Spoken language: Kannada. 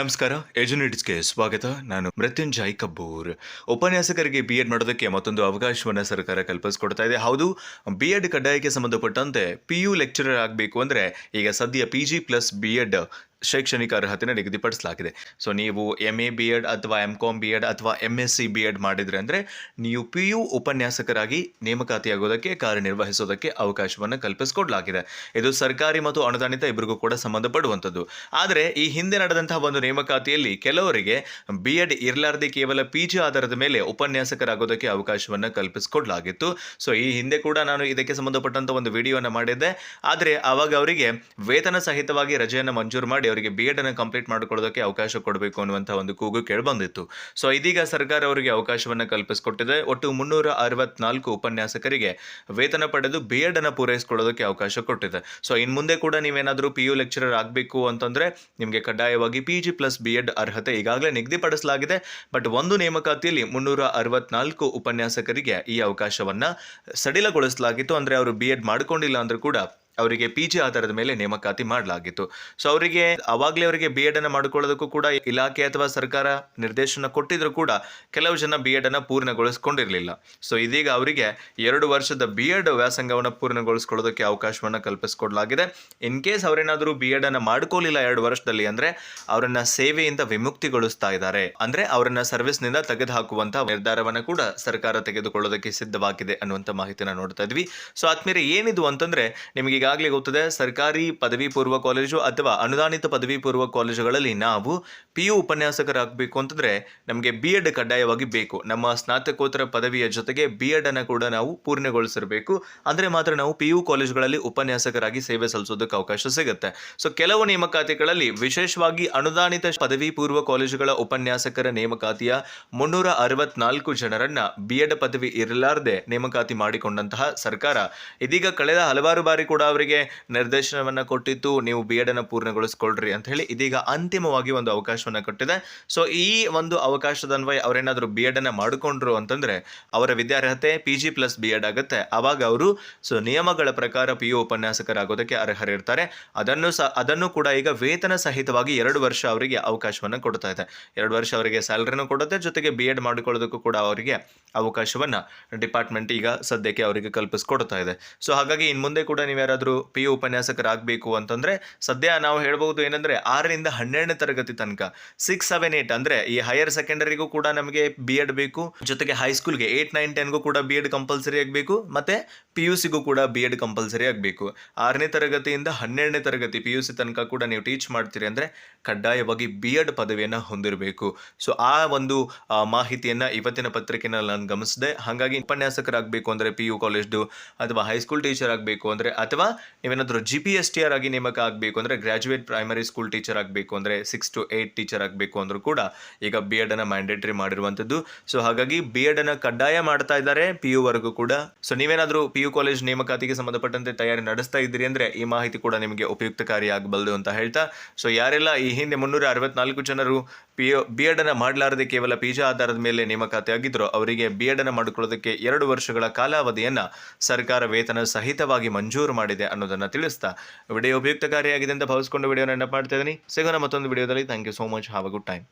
ನಮಸ್ಕಾರ ಎಜುನಿಟ್ಸ್ಗೆ ಸ್ವಾಗತ. ನಾನು ಮೃತ್ಯುಂಜಯ್ ಕಬ್ಬೂರ್. ಉಪನ್ಯಾಸಕರಿಗೆ ಬಿ ಎಡ್ ಮಾಡೋದಕ್ಕೆ ಮತ್ತೊಂದು ಅವಕಾಶವನ್ನು ಸರ್ಕಾರ ಕಲ್ಪಿಸ್ಕೊಡ್ತಾ ಇದೆ. ಹೌದು ಬಿ ಎಡ್ ಕಡ್ಡಾಯಕ್ಕೆ ಸಂಬಂಧಪಟ್ಟಂತೆ ಪಿ ಯು ಲೆಕ್ಚರರ್ ಆಗಬೇಕು ಅಂದರೆ ಈಗ ಸದ್ಯ P G plus B Ed ಶೈಕ್ಷಣಿಕ ಅರ್ಹತೆನ ನಿಗದಿಪಡಿಸಲಾಗಿದೆ. ಸೊ ನೀವು ಎಂ ಎ ಬಿ ಎಡ್ ಅಥವಾ ಎಂ ಕಾಮ್ ಬಿ ಎಡ್ ಅಥವಾ M S C B Ed ಮಾಡಿದ್ರೆ ಅಂದರೆ, ನೀವು ಪಿ ಯು ಉಪನ್ಯಾಸಕರಾಗಿ ನೇಮಕಾತಿಯಾಗೋದಕ್ಕೆ, ಕಾರ್ಯನಿರ್ವಹಿಸೋದಕ್ಕೆ ಅವಕಾಶವನ್ನು ಕಲ್ಪಿಸಿಕೊಡಲಾಗಿದೆ. ಇದು ಸರ್ಕಾರಿ ಮತ್ತು ಅನುದಾನಿತ ಇಬ್ಬರಿಗೂ ಕೂಡ ಸಂಬಂಧಪಡುವಂಥದ್ದು. ಆದರೆ, ಈ ಹಿಂದೆ ನಡೆದಂತಹ ಒಂದು ನೇಮಕಾತಿಯಲ್ಲಿ ಕೆಲವರಿಗೆ ಬಿ ಎಡ್ ಇರಲಾರದೆ ಕೇವಲ ಪಿ ಜಿ ಆಧಾರದ ಮೇಲೆ ಉಪನ್ಯಾಸಕರಾಗೋದಕ್ಕೆ ಅವಕಾಶವನ್ನು ಕಲ್ಪಿಸಿಕೊಡಲಾಗಿತ್ತು. ಸೊ ಈ ಹಿಂದೆ ಕೂಡ ನಾನು ಇದಕ್ಕೆ ಸಂಬಂಧಪಟ್ಟಂಥ ಒಂದು ವಿಡಿಯೋನ ಮಾಡಿದ್ದೆ. ಆದರೆ, ಅವಾಗ ಅವರಿಗೆ ವೇತನ ಸಹಿತವಾಗಿ ರಜೆಯನ್ನು ಮಂಜೂರು ಮಾಡಿ ಅವರಿಗೆ ಬಿ ಅನ್ನು ಕಂಪ್ಲೀಟ್ ಮಾಡಿಕೊಳ್ಳೋದಕ್ಕೆ ಅವಕಾಶ ಕೊಡಬೇಕು ಅನ್ನುವಂಥ ಒಂದು ಕೂಗು ಕೇಳಿಬಂದಿತ್ತು. ಸೊ ಇದೀಗ ಸರ್ಕಾರ ಅವರಿಗೆ ಅವಕಾಶವನ್ನು ಕಲ್ಪಿಸಿಕೊಟ್ಟಿದೆ. ಒಟ್ಟು ಮುನ್ನೂರ ಅರವತ್ನಾಲ್ಕು ಉಪನ್ಯಾಸಕರಿಗೆ ವೇತನ ಪಡೆದು ಬಿ ಎಡ್ ಅನ್ನು ಪೂರೈಸಿಕೊಳ್ಳೋದಕ್ಕೆ ಅವಕಾಶ ಕೊಟ್ಟಿದೆ. ಸೊ ಇನ್ನು ಮುಂದೆ ಕೂಡ ನೀವೇನಾದರೂ ಪಿ ಯು ಲೆಕ್ಚರರ್ ಆಗಬೇಕು ಅಂತಂದ್ರೆ ನಿಮಗೆ ಕಡ್ಡಾಯವಾಗಿ P G plus B Ed ಅರ್ಹತೆ ಈಗಾಗಲೇ ನಿಗದಿಪಡಿಸಲಾಗಿದೆ. ಬಟ್ ಒಂದು ನೇಮಕಾತಿಯಲ್ಲಿ ಮುನ್ನೂರ ಅರವತ್ನಾಲ್ಕು ಉಪನ್ಯಾಸಕರಿಗೆ ಈ ಅವಕಾಶವನ್ನ ಸಡಿಲಗೊಳಿಸಲಾಗಿತ್ತು. ಅಂದ್ರೆ ಅವರು ಬಿ ಎಡ್ ಮಾಡ್ಕೊಂಡಿಲ್ಲ ಅಂದ್ರೂ ಕೂಡ ಅವರಿಗೆ ಪಿ ಜಿ ಆಧಾರದ ಮೇಲೆ ನೇಮಕಾತಿ ಮಾಡಲಾಗಿತ್ತು. ಸೊ ಅವರಿಗೆ ಅವಾಗಲೇ ಅವರಿಗೆ ಬಿ ಎಡ್ ಅನ್ನು ಮಾಡಿಕೊಳ್ಳೋದಕ್ಕೂ ಕೂಡ ಇಲಾಖೆ ಅಥವಾ ಸರ್ಕಾರ ನಿರ್ದೇಶನ ಕೊಟ್ಟಿದ್ರು ಕೂಡ ಕೆಲವು ಜನ ಬಿ ಎಡ್ ಅನ್ನು ಪೂರ್ಣಗೊಳಿಸಿಕೊಂಡಿರಲಿಲ್ಲ. ಸೊ ಇದೀಗ ಅವರಿಗೆ ಎರಡು ವರ್ಷದ ಬಿ ಎಡ್ ವ್ಯಾಸಂಗವನ್ನು ಪೂರ್ಣಗೊಳಿಸಿಕೊಳ್ಳೋದಕ್ಕೆ ಅವಕಾಶವನ್ನು ಕಲ್ಪಿಸಿಕೊಡಲಾಗಿದೆ. ಇನ್ ಕೇಸ್ ಅವರೇನಾದರೂ ಬಿ ಎಡ್ ಅನ್ನು ಮಾಡ್ಕೊಳ್ಳಿಲ್ಲ ಎರಡು ವರ್ಷದಲ್ಲಿ ಅಂದ್ರೆ ಅವರನ್ನ ಸೇವೆಯಿಂದ ವಿಮುಕ್ತಿಗೊಳಿಸ್ತಾ ಇದ್ದಾರೆ. ಅಂದ್ರೆ ಅವರನ್ನ ಸರ್ವಿಸ್ನಿಂದ ತೆಗೆದುಹಾಕುವಂತ ನಿರ್ಧಾರವನ್ನು ಕೂಡ ಸರ್ಕಾರ ತೆಗೆದುಕೊಳ್ಳೋದಕ್ಕೆ ಸಿದ್ಧವಾಗಿದೆ ಅನ್ನುವಂಥ ಮಾಹಿತಿನ ನೋಡ್ತಾ ಇದ್ವಿ. ಸೊ ಆದ್ಮೇಲೆ ಏನಿದು ಅಂತಂದ್ರೆ ನಿಮಗೆ ಈಗಾಗಲೇ ಗೊತ್ತಿದೆ, ಸರ್ಕಾರಿ ಪದವಿ ಪೂರ್ವ ಕಾಲೇಜು ಅಥವಾ ಅನುದಾನಿತ ಪದವಿ ಪೂರ್ವ ಕಾಲೇಜುಗಳಲ್ಲಿ ನಾವು ಪಿ ಯು ಉಪನ್ಯಾಸಕರಾಗಬೇಕು ಅಂತಂದ್ರೆ ನಮಗೆ ಬಿ ಎಡ್ ಕಡ್ಡಾಯವಾಗಿ ಬೇಕು. ನಮ್ಮ ಸ್ನಾತಕೋತ್ತರ ಪದವಿಯ ಜೊತೆಗೆ ಬಿ ಎಡ್ ಅನ್ನು ಕೂಡ ನಾವು ಪೂರ್ಣಗೊಳಿಸಿರಬೇಕು. ಅಂದ್ರೆ ಮಾತ್ರ ನಾವು ಪಿ ಯು ಕಾಲೇಜುಗಳಲ್ಲಿ ಉಪನ್ಯಾಸಕರಾಗಿ ಸೇವೆ ಸಲ್ಲಿಸೋದಕ್ಕೆ ಅವಕಾಶ ಸಿಗುತ್ತೆ. ಸೊ ಕೆಲವು ನೇಮಕಾತಿಗಳಲ್ಲಿ ವಿಶೇಷವಾಗಿ ಅನುದಾನಿತ ಪದವಿ ಪೂರ್ವ ಕಾಲೇಜುಗಳ ಉಪನ್ಯಾಸಕರ ನೇಮಕಾತಿಯ ಮುನ್ನೂರ ಅರವತ್ನಾಲ್ಕು ಜನರನ್ನ ಬಿ ಎಡ್ ಪದವಿ ಇರಲಾರದೆ ನೇಮಕಾತಿ ಮಾಡಿಕೊಂಡಂತಹ ಸರ್ಕಾರ ಇದೀಗ ಕಳೆದ ಹಲವಾರು ಬಾರಿ ಕೂಡ ಅವರಿಗೆ ನಿರ್ದೇಶನವನ್ನ ಕೊಟ್ಟಿತ್ತು ನೀವು ಬಿ ಎಡನ್ನು ಪೂರ್ಣಗೊಳಿಸ್ಕೊಳ್ರಿ ಅಂತ ಹೇಳಿ ಇದೀಗ ಅಂತಿಮವಾಗಿ ಒಂದು ಅವಕಾಶವನ್ನ ಕೊಟ್ಟಿದೆ. ಸೊ ಈ ಒಂದು ಅವಕಾಶದ ಅನ್ವಯ ಅವರೇನಾದರೂ ಬಿ ಎಡನ್ನು ಮಾಡಿಕೊಂಡ್ರು ಅಂತಂದ್ರೆ ಅವರ ವಿದ್ಯಾರ್ಹತೆ P G plus B Ed ಆಗುತ್ತೆ. ಆವಾಗ ಅವರು ಸೊ ನಿಯಮಗಳ ಪ್ರಕಾರ ಪಿ ಯು ಉಪನ್ಯಾಸಕರಾಗೋದಕ್ಕೆ ಅರ್ಹರಿರ್ತಾರೆ. ಅದನ್ನು ಸಹ ಅದನ್ನು ಕೂಡ ಈಗ ವೇತನ ಸಹಿತವಾಗಿ ಎರಡು ವರ್ಷ ಅವರಿಗೆ ಅವಕಾಶವನ್ನು ಕೊಡ್ತಾ ಇದೆ. ಎರಡು ವರ್ಷ ಅವರಿಗೆ ಸ್ಯಾಲರಿನೂ ಕೊಡುತ್ತೆ, ಜೊತೆಗೆ ಬಿ ಎಡ್ ಮಾಡಿಕೊಳ್ಳೋದಕ್ಕೂ ಕೂಡ ಅವರಿಗೆ ಅವಕಾಶವನ್ನ ಡಿಪಾರ್ಟ್ಮೆಂಟ್ ಈಗ ಸದ್ಯಕ್ಕೆ ಅವರಿಗೆ ಕಲ್ಪಿಸ್ಕೊಡ್ತಾ ಇದೆ. ಸೊ ಹಾಗಾಗಿ ಇನ್ನು ಮುಂದೆ ಕೂಡ ನೀವು ಯಾರಾದರೂ ಪಿ ಯು ಉಪನ್ಯಾಸಕರಾಗಬೇಕು ಅಂತಂದರೆ ಸದ್ಯ ನಾವು ಹೇಳ್ಬೋದು ಏನಂದರೆ ಆರರಿಂದ ಹನ್ನೆರಡನೇ ತರಗತಿ ತನಕ. ಸಿಕ್ಸ್ ಸೆವೆನ್ ಏಟ್ ಅಂದರೆ ಈ ಹೈಯರ್ ಸೆಕೆಂಡರಿಗೂ ಕೂಡ ನಮಗೆ ಬಿ ಎಡ್ ಬೇಕು. ಜೊತೆಗೆ ಹೈಸ್ಕೂಲ್ಗೆ ಏಟ್ ನೈನ್ ಟೆನ್ಗೂ ಕೂಡ ಬಿ ಎಡ್ ಕಂಪಲ್ಸರಿ ಆಗಬೇಕು. ಮತ್ತೆ ಪಿ ಯು ಸಿಗೂ ಕೂಡ ಬಿ ಎಡ್ ಕಂಪಲ್ಸರಿ ಆಗಬೇಕು. ಆರನೇ ತರಗತಿಯಿಂದ ಹನ್ನೆರಡನೇ ತರಗತಿ ಪಿ ಯು ಸಿ ತನಕ ಕೂಡ ನೀವು ಟೀಚ್ ಮಾಡ್ತೀರಿ ಅಂದರೆ ಕಡ್ಡಾಯವಾಗಿ ಬಿ ಎಡ್ ಪದವಿಯನ್ನು ಹೊಂದಿರಬೇಕು. ಸೊ ಆ ಒಂದು ಮಾಹಿತಿಯನ್ನು ಇವತ್ತಿನ ಪತ್ರಿಕೆನಲ್ಲಿ ನಾನು ಗಮನಿಸಿದೆ. ಹಾಗಾಗಿ ಉಪನ್ಯಾಸಕರಾಗಬೇಕು ಅಂದರೆ ಪಿ ಯು ಕಾಲೇಜ್ದು ಅಥವಾ ಹೈಸ್ಕೂಲ್ ಟೀಚರ್ ಆಗಬೇಕು ಅಂದರೆ, ಅಥವಾ ನೀವೇನಾದರೂ G P S T R ಆಗಿ ನೇಮಕ ಆಗಬೇಕು ಅಂದ್ರೆ ಗ್ರಾಜುಯೇಟ್ ಪ್ರೈಮರಿ ಸ್ಕೂಲ್ ಟೀಚರ್ ಆಗಬೇಕು ಅಂದ್ರೆ ಸಿಕ್ಸ್ ಟು ಏಯ್ಟ್ ಟೀಚರ್ ಆಗಬೇಕು ಅಂದರೂ ಕೂಡ ಈಗ ಬಿ ಎಡ್ ಅನ್ನ ಮ್ಯಾಂಡೇಟರಿ ಮಾಡಿರುವಂಥದ್ದು. ಸೊ ಹಾಗಾಗಿ ಬಿ ಎಡ್ ಅನ್ನ ಕಡ್ಡಾಯ ಮಾಡ್ತಾ ಇದ್ದಾರೆ ಪಿ ಯು ವರೆಗೂ ಕೂಡ. ಸೊ ನೀವೇನಾದರೂ ಪಿ ಯು ಕಾಲೇಜ್ ನೇಮಕಾತಿಗೆ ಸಂಬಂಧಪಟ್ಟಂತೆ ತಯಾರಿ ನಡೆಸ್ತಾ ಇದ್ದೀರಿ ಅಂದ್ರೆ ಈ ಮಾಹಿತಿ ಕೂಡ ನಿಮಗೆ ಉಪಯುಕ್ತಕಾರಿ ಆಗಬಲ್ಲದು ಅಂತ ಹೇಳ್ತಾ. ಸೊ ಯಾರೆಲ್ಲ ಈ ಹಿಂದೆ ಮುನ್ನೂರ ಅರವತ್ನಾಲ್ಕು ಜನರು ಪಿ ಬಿ ಎಡ್ನ ಮಾಡಲಾರದೆ ಕೇವಲ ಪಿಜಾ ಆಧಾರದ ಮೇಲೆ ನೇಮಕಾತಿ ಆಗಿದ್ದರು ಅವರಿಗೆ ಬಿ ಎಡ್ ಅನ್ನ ಮಾಡಿಕೊಳ್ಳೋದಕ್ಕೆ ಎರಡು ವರ್ಷಗಳ ಕಾಲಾವಧಿಯನ್ನು ಸರ್ಕಾರ ವೇತನ ಸಹಿತವಾಗಿ ಮಂಜೂರು ಮಾಡಿದೆ ಅನ್ನೋದನ್ನು ತಿಳಿಸ್ತಾ ವಿಡಿಯೋ ಉಪಯುಕ್ತಕಾರಿಯಾಗಿದೆ ಅಂತ ಭಾವಿಸ್ಕೊಂಡು ವಿಡಿಯೋ ನೆನಪು ಮಾಡ್ತಾ ಇದ್ದೀನಿ. ಸಿಗೋಣ ಮತ್ತೊಂದು ವಿಡಿಯೋದಲ್ಲಿ. Thank you so much have a good time